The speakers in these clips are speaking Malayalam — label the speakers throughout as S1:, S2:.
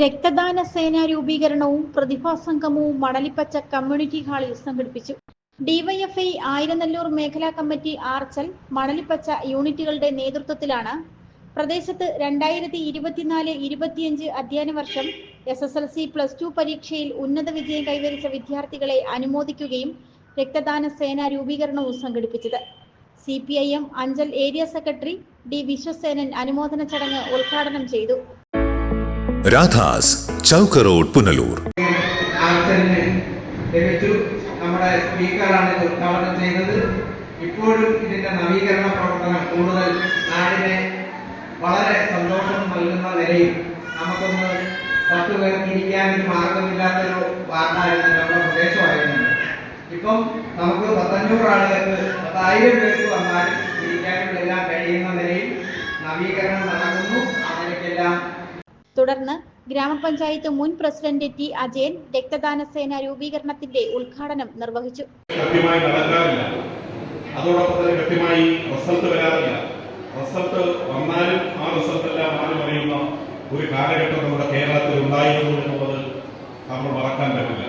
S1: രക്തദാന സേനാ രൂപീകരണവും പ്രതിഭാ സംഗമവും മണലിപ്പച്ച കമ്മ്യൂണിറ്റി ഹാളിൽ സംഘടിപ്പിച്ചു. ഡിവൈഎഫ്ഐ ആയിരനല്ലൂർ മേഖലാ കമ്മിറ്റി ആർച്ചൽ മണലിപ്പച്ച യൂണിറ്റുകളുടെ നേതൃത്വത്തിലാണ് പ്രദേശത്ത് രണ്ടായിരത്തി ഇരുപത്തിനാല് ഇരുപത്തിയഞ്ച് അധ്യയന വർഷം S S L C plus two പരീക്ഷയിൽ ഉന്നത വിജയം കൈവരിച്ച വിദ്യാർത്ഥികളെ അനുമോദിക്കുകയും രക്തദാന സേന രൂപീകരണവും സംഘടിപ്പിച്ചത്. C P I M Anchal area secretary D Viswasenan അനുമോദന ചടങ്ങ് ഉദ്ഘാടനം ചെയ്തു.
S2: രാധാസ് ചൗക്ക് റോഡ് പുനലൂർ.
S3: നമ്മുടെ സ്പീക്കറാണ് ചെയ്തത്. ഇപ്പോഴും ഇതിന്റെ നവീകരണ വളരെ സന്തോഷം നമുക്കൊന്ന് ഇരിക്കാൻ ഒരു ഇപ്പം നമുക്ക് പത്തഞ്ഞൂറ് ആളുകൾക്ക് പത്തായിരം പേർക്ക് വന്നാലും ഇരിക്കാനും എല്ലാം കഴിയുന്ന നിലയിൽ നവീകരണം നടക്കുന്നു.
S1: തുടർന്ന് ഗ്രാമപഞ്ചായത്ത് മുൻ പ്രസിഡന്റ് ടി അജയൻ രക്തദാന സേന രൂപീകരണത്തിന്റെ ഉദ്ഘാടനം നിർവഹിച്ചു.
S4: അതോടൊപ്പം തന്നെ വന്നാലും ഒരു കാലഘട്ടം നമ്മുടെ കേരളത്തിൽ ഉണ്ടായിരുന്നു എന്നുള്ളത് നമ്മൾ മറക്കാൻ പറ്റില്ല.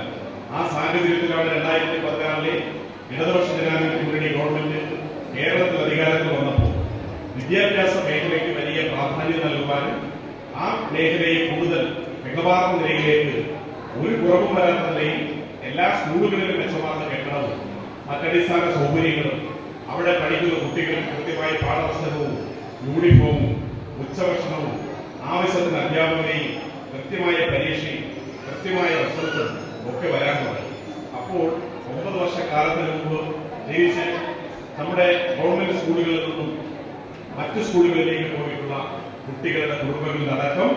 S4: ആ സാഹചര്യത്തിലാണ് രണ്ടായിരത്തി പതിനാറിലെ ഇടതുപക്ഷ ജനാധിപത്യ മുന്നണി ഗവൺമെന്റ് കേരളത്തിൽ അധികാരത്തിൽ വന്നപ്പോൾ വിദ്യാഭ്യാസ ആ മേഖലയെ കൂടുതൽ മികവാർന്ന നിലയിലേക്ക് ഒരു കുറവും വരാത്ത നിലയിൽ എല്ലാ സ്കൂളുകളിലും മെച്ചമാർന്ന കെട്ടിടവും മറ്റടിസ്ഥാന സൗകര്യങ്ങളും അവിടെ പഠിക്കുന്ന കുട്ടികൾക്ക് കൃത്യമായ പാഠപുസ്തകവും യൂണിഫോമും ഉച്ചഭക്ഷണവും ആവശ്യത്തിന് അധ്യാപകരെയും കൃത്യമായ പരീക്ഷയും കൃത്യമായ റിസൾട്ടും ഒക്കെ വരാൻ തുടങ്ങി. അപ്പോൾ ഒമ്പത് വർഷക്കാലത്തിന് മുമ്പ് തിരിച്ച് നമ്മുടെ ഗവൺമെന്റ് സ്കൂളുകളിൽ നിന്നും മറ്റ് സ്കൂളുകളിലേക്ക് പോയിട്ടുള്ള കുട്ടികളുടെ കുടുംബങ്ങളിലടക്കം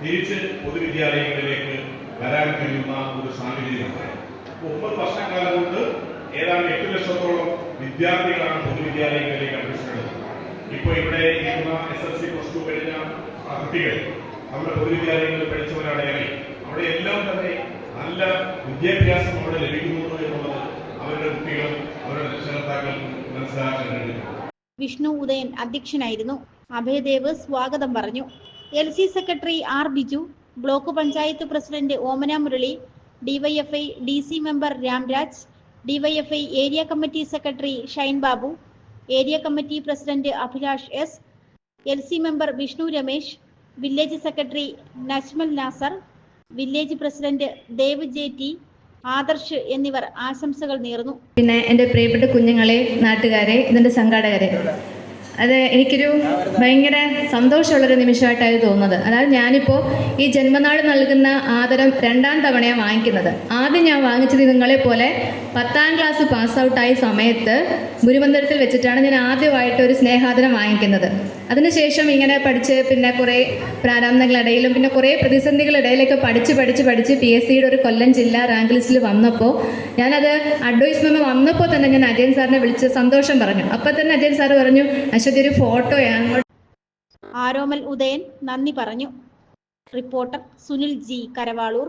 S4: തിരിച്ച് പൊതുവിദ്യാലയങ്ങളിലേക്ക് വരാൻ കഴിയുന്ന ഒരു സാഹചര്യമുണ്ട്. അപ്പോൾ ഒമ്പത് വർഷക്കാലം കൊണ്ട് ഏതാണ്ട് എട്ട് ലക്ഷത്തോളം വിദ്യാർത്ഥികളാണ് പൊതുവിദ്യാലയങ്ങളിലേക്ക് അഡ്മിഷൻ ഇപ്പോൾ ഇവിടെ ഇരിക്കുന്ന S L C plus two കഴിഞ്ഞ കുട്ടികൾ നമ്മുടെ പൊതുവിദ്യാലയങ്ങളിൽ പഠിച്ചവരാണ് ഏറെ. അവിടെ എല്ലാം തന്നെ നല്ല വിദ്യാഭ്യാസം അവിടെ ലഭിക്കുന്നു എന്നുള്ളത് അവരുടെ കുട്ടികളും അവരുടെ രക്ഷകർത്താക്കൾക്കും മനസ്സിലാക്കാൻ കഴിയുന്നു
S1: വിഷ്ണു ഉദയൻ അധ്യക്ഷനായിരുന്നു. അഭയദേവ് സ്വാഗതം പറഞ്ഞു. L C secretary R Biju block panchayat president Omana Murali DYFI D C member Ramraj DYFI area committee secretary Shine Babu area committee president Abhilash S L C member Vishnu Ramesh village secretary Najmal Nasar village president Dev J T Adarsh എന്നിവർ ആശംസകൾ നേർന്നു.
S5: പിന്നെ എന്റെ പ്രിയപ്പെട്ട കുഞ്ഞുങ്ങളെ നാട്ടുകാരെ ഇതിന്റെ സംഘാടകരെ. അത് എനിക്കൊരു ഭയങ്കര സന്തോഷമുള്ളൊരു നിമിഷമായിട്ടാണ് തോന്നുന്നത്. അതായത് ഞാനിപ്പോൾ ഈ ജന്മനാട് നൽകുന്ന ആദരം രണ്ടാം തവണയാണ് വാങ്ങിക്കുന്നത്. ആദ്യം ഞാൻ വാങ്ങിച്ചത് നിങ്ങളെ പോലെ പത്താം ക്ലാസ് പാസ് ഔട്ടായ സമയത്ത് ഗുരുമന്ദിരത്തിൽ വെച്ചിട്ടാണ് ഞാൻ ആദ്യമായിട്ട് ഒരു സ്നേഹാദനം വാങ്ങിക്കുന്നത്. അതിനുശേഷം ഇങ്ങനെ പഠിച്ച് പിന്നെ കുറേ പ്രാരാബ്ദങ്ങളിടയിലും പിന്നെ കുറേ പ്രതിസന്ധികളിടയിലൊക്കെ പഠിച്ച് പഠിച്ച് പഠിച്ച് പി എസ് സിയുടെ ഒരു കൊല്ലം ജില്ലാ റാങ്ക് ലിസ്റ്റിൽ വന്നപ്പോൾ ഞാനത് അഡ്വൈസ് മെമ്മ വന്നപ്പോൾ തന്നെ ഞാൻ അജയൻ സാറിനെ വിളിച്ച് സന്തോഷം പറഞ്ഞു. അപ്പോൾ തന്നെ അജയൻ സാർ പറഞ്ഞു അശ്വതി ഒരു ഫോട്ടോയാണ്
S1: ആരോമൽ ഉദയൻ നന്ദി പറഞ്ഞു. Reporter Sunil G Karavaloor.